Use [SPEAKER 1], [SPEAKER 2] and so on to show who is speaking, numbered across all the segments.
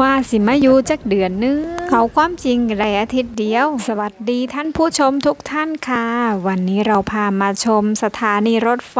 [SPEAKER 1] ว่าสิมาอยู่จักเดือนนึง เขาความจริงไรอาทิตย์เดียว สวัสดีท่านผู้ชมทุกท่านค่ะ วันนี้เราพามาชมสถานีรถไฟ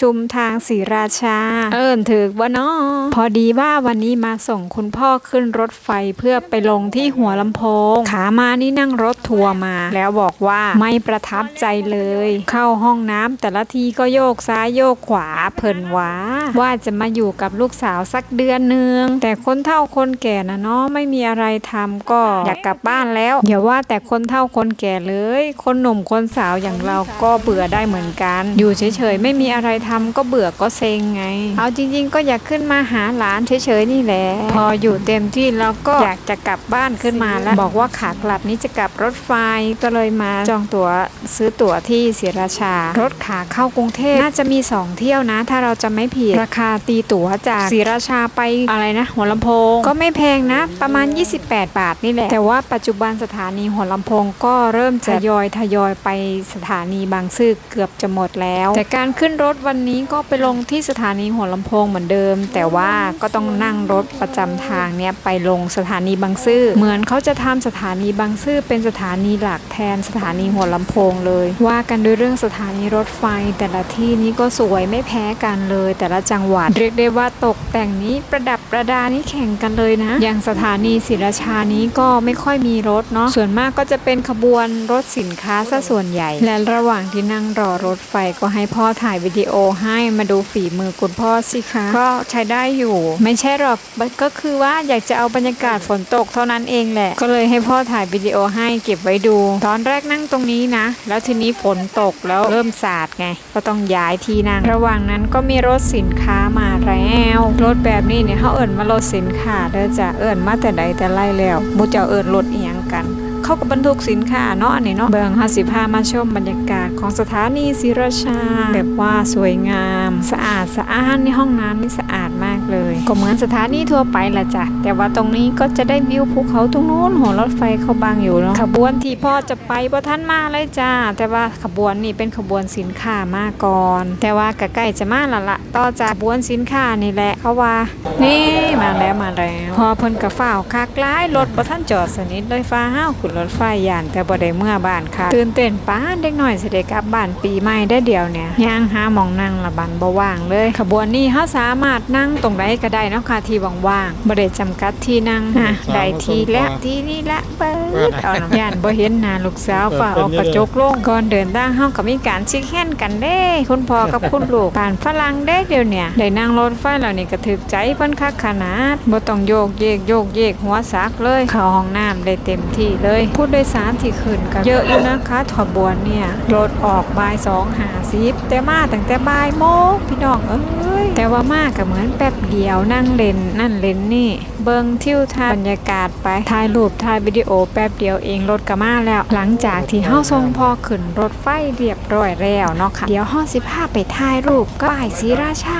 [SPEAKER 1] ชุมทางศรีราชา เอิ้นถึกบ่เนาะพอดีว่าวันนี้มาส่งคุณพ่อขึ้นรถไฟเพื่อไปลงที่หัวลำโพง ขามานี่นั่งรถทัวร์มา แล้วบอกว่าไม่ประทับใจเลย เข้าห้องน้ำแต่ละทีก็โยกซ้ายโยกขวาเพิ่นว้าว่าจะมาอยู่กับลูกสาวสักเดือนหนึ่งแต่คนเฒ่าคนแก่นะเนาะไม่มีอะไรทำก็อยากกลับบ้านแล้วอย่าว่าแต่คนเฒ่าคนแก่เลย คนหนุ่มคนสาวอย่างเราก็เบื่อได้เหมือนกัน อยู่เฉยๆไม่มีอะไรทำก็เบื่อก็เซ็งไง เอาจริง ๆ ก็อยากขึ้นมาหาหลานเฉยๆนี่แหละพออยู่เต็มที่แล้วก็อยากจะกลับบ้านขึ้นมาแล้ว บอกว่าขากลับนี้จะกลับรถไฟก็เลยมาจองตั๋วซื้อตั๋วที่ศรีราชา รถขาเข้ากรุงเทพน่าจะมี 2 เที่ยวนะ ถ้าเราจะไม่ผิดราคาตีตั๋วจากศรีราชาไปอะไรนะ หัวลำโพงก็ไม่แพงนะ ประมาณ 28 บาทนี่แหละแต่ว่าปัจจุบันสถานีหัวลำโพงก็เริ่มจะทยอยทยอยไปสถานีบางซื่อเกือบจะหมดแล้ว แต่การขึ้นรถวันนี้ก็ไปลงที่สถานีหัวลำโพงเหมือนเดิม แต่ว่าก็ต้องนั่งรถประจำทางเนี่ยไปลงสถานีบางซื่อเหมือนเขาจะทำสถานีบางซื่อเป็นสถานีหลักแทนสถานีหัวลำโพงเลย ว่ากันด้วยเรื่องสถานีรถไฟ แต่ละที่นี้ก็สวยไม่แพ้กันเลย แต่ละจังหวัดเรียกได้ว่าตกแต่งนี้ประดับ ประดานี่แข่งกันเลยนะ อย่างสถานีศรีราชานี้ก็ไม่ค่อยมีรถเนาะส่วนมากก็จะเป็นขบวนรถสินค้าซะส่วนใหญ่ และระหว่างที่นั่งรอรถไฟก็ให้พ่อถ่ายวิดีโอให้มาดูฝีมือคุณพ่อสิคะก็ใช้ได้อยู่ ไม่ใช่หรอกก็คือว่าอยากจะเอาบรรยากาศฝนตกเท่านั้นเองแหละ ก็เลยให้พ่อถ่ายวิดีโอให้เก็บไว้ดู ตอนแรกนั่งตรงนี้นะ แล้วทีนี้ฝนตกแล้วเริ่มสาดไง ก็ต้องย้ายที่นั่ง ระหว่างนั้นก็มีรถสินค้ามา แล้วรถแบบนี้เนี่ยเขาเอิ่นมารถสินค้าเด้อจ้ะเอิ่นมาแต่ใดแต่ไรแล้วมูเจ้าเอิ่นรถเอียงกัน เขากับบรรทุกสินค้าเนาะอันนี้เนาะเบิงห้าสิบห้ามาชมบรรยากาศของสถานีศรีราชา แบบว่าสวยงาม สะอาดสะอ้านในห้องน้ำนี่สะอาด เลย ก็เหมือนสถานีทั่วไปแหละจ้ะ แต่ว่าตรงนี้ก็จะได้วิวภูเขาตรงนู้นหัวรถไฟเขาบางอยู่เนาะขบวนที่พ่อจะไปบ่ท่านมาเลยจ้า แต่ว่าขบวนนี่เป็นขบวนสินค้ามาก่อน แต่ว่าก็ใกล้จะมาละละต่อจากขบวนสินค้านี่แหละเขาว่า นี่มาแล้วมาแล้วพอเพิ่นกระฝ้าคักหลายรถบ่ท่านจอดสนิทเลยฟ้าห้าวขึ้นรถไฟย่านแต่บ่ได้เมื่อบ้านค่ะตื่นเต้นป้านเด็กน้อยสิได้กลับบ้านปีใหม่ได้เดียวเนี่ยย่างหามองนั่งละบันบ่ว่างเลย ขบวนนี้เฮาสามารถนั่งตรงใดก็ได้เนาะค่ะที่ว่างๆบ่ได้จำกัดที่นั่งอะได้ที่และที่นี่ละเปิดเอาน้ำย่านบ่เห็นหน้าลูกสาวฝ่าเอากระจกลงก่อนเดินทางเฮาก็มีการชิคแฮนกันเด้คุณพ่อกับคุณลูกผ่านฝรั่งเด้เดี๋ยวเนี่ยได้นั่งรถไฟแล้วนี่ก็ถึกใจเพิ่นคักขนาดบ่ต้องโยกเยกโยกเยกหัวซักเลยเข้าห้องน้ำได้เต็มที่เลยผู้โดยสารที่ขึ้นกันเยอะอยู่นะคะขบวนเนี่ยรถออกบ่าย2 50แต่มาตั้งแต่บ่ายโมงพี่น้องเอ้ยแต่ว่ามาก็เหมือนแป๊บเดียวนั่งเล่นนั่นเล่นนี่ เบิ้งทิวทัศน์บรรยากาศไปถ่ายรูปถ่ายวิดีโอแป๊บเดียวเองรถก็มาแล้ว หลังจากที่เฮาทรงพอขึ้นรถไฟเรียบร้อยแล้วเนาะค่ะเดี๋ยวเฮาสิพาไปถ่ายรูปก็ไอศรีราชา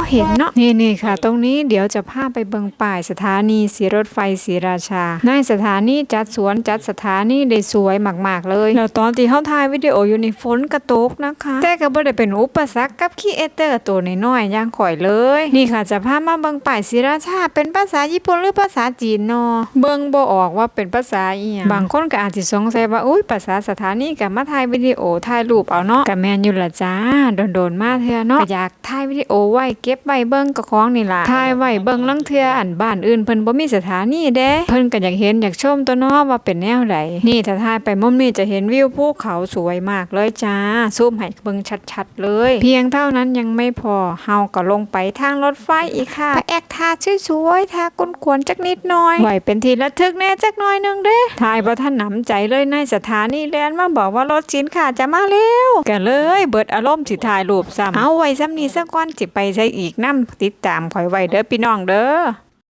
[SPEAKER 1] เฮาเห็นเนาะนี่นี่ค่ะ ตรงนี้เดี๋ยวจะพาไปเบิงป้ายสถานีสีรถไฟศรีราชา ในสถานีจัดสวนจัดสถานีได้สวยมาก ๆ เลย แล้วตอนที่เฮาถ่ายวิดีโออยู่ในฝนกระตกนะคะ แต่ก็บ่ได้เป็นอุปสรรคกับคีเอเตอร์ตัวน้อยๆอย่างข่อยเลย นี่ค่ะจะพามาเบิงป้ายศรีราชา เป็นภาษาญี่ปุ่นหรือภาษาจีนเนาะเบิงบ่ออกว่าเป็นภาษาอีหยังบางคนก็อาจสิสงสัยว่าอุ้ยภาษาสถานีก็มาถ่ายวิดีโอถ่ายรูปเอาเนาะก็แม่นอยู่ละจ้าโดนๆมาเทื่อเนาะก็อยากถ่ายวิดีโอไว้เก็บไว้เบิ่งกับของนี่ล่ะถ่ายไว้เบิ่งลังเทื่ออันบ้านอื่นเพิ่นบ่มีสถานีเด้ เพิ่นก็อยากเห็นอยากชมตัวเนาะว่าเป็นแนวใดนี่ถ้าถ่ายไปมุมนี้จะเห็นวิวภูเขาสวยมากเลยจ้า ซูมให้เบิ่งชัดๆเลย เพียงเท่านั้นยังไม่พอเฮาก็ลงไปทางรถไฟอีกค่ะไปแอกทาสวยๆทากวนๆจักนิดหน่อยไว้เป็นทีละทึกแน่จักหน่อยหนึงเด้ถ่ายบ่ทันหนำใจเลยในสถานีแลนด์มาบอกว่ารถสินค้าจะมาแล้วก็เลย เบิดอารมณ์สิถ่ายรูปซ้ำเอาไว้ซ้ำนี้ซะก่อนสิไปใช้อีกนำติดตามคอยไว้เด้อพี่น้องเด้อ